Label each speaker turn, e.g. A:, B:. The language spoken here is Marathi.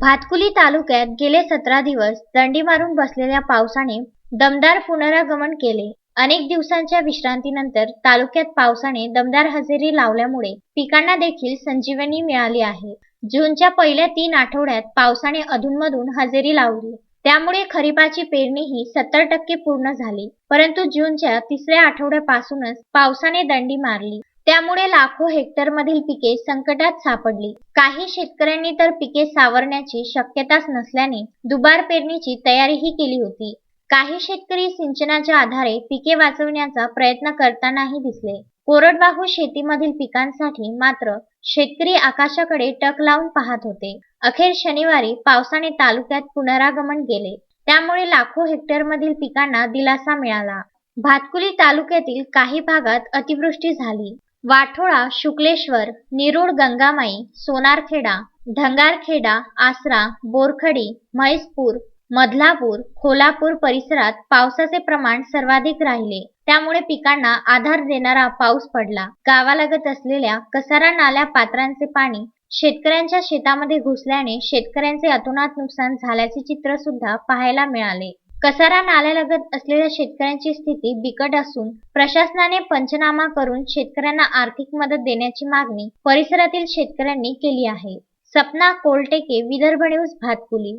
A: भातकुली तालुक्यात गेले सतरा दिवस दंडी मारून बसलेल्या पावसाने दमदार पुनरागमन केले. अनेक दिवसांच्या विश्रांतीनंतर तालुक्यात पावसाने दमदार हजेरी लावल्यामुळे पिकांना देखील संजीवनी मिळाली आहे. जूनच्या पहिल्या तीन आठवड्यात पावसाने अधूनमधून हजेरी लावली. त्यामुळे खरीपाची पेरणीही सत्तर टक्के पूर्ण झाली. परंतु जूनच्या तिसऱ्या आठवड्यापासूनच पावसाने दंडी मारली. त्यामुळे लाखो हेक्टरमधील पिके संकटात सापडली. काही शेतकऱ्यांनी तर पिके सावरण्याची शक्यताच नसल्याने दुबार पेरणीची तयारीही केली होती. काही शेतकरी सिंचनाच्या आधारे पिके वाचवण्याचा प्रयत्न करतानाही दिसले. कोरडवाहू शेतीमधील पिकांसाठी मात्र शेतकरी आकाशाकडे टक लावून पाहत होते. अखेर शनिवारी पावसाने तालुक्यात पुनरागमन केले. त्यामुळे लाखो हेक्टरमधील पिकांना दिलासा मिळाला. भातकुली तालुक्यातील काही भागात अतिवृष्टी झाली. वाठोळा शुक्लेश्वर निरुड गंगामाई सोनारखेडा ढंगारखेडा आसरा बोरखडी म्हैसपूर मधलापूर खोलापूर परिसरात पावसाचे प्रमाण सर्वाधिक राहिले. त्यामुळे पिकांना आधार देणारा पाऊस पडला. गावालगत असलेल्या कसारा नाल्या पात्रांचे पाणी शेतकऱ्यांच्या शेतामध्ये घुसल्याने शेतकऱ्यांचे अतोनात नुकसान झाल्याचे चित्र सुद्धा पाहायला मिळाले. कसारा नाल्यालगत असलेल्या शेतकऱ्यांची स्थिती बिकट असून प्रशासनाने पंचनामा करून शेतकऱ्यांना आर्थिक मदत देण्याची मागणी परिसरातील शेतकऱ्यांनी केली आहे. सपना कोलटेके विदर्भ न्यूज भातकुली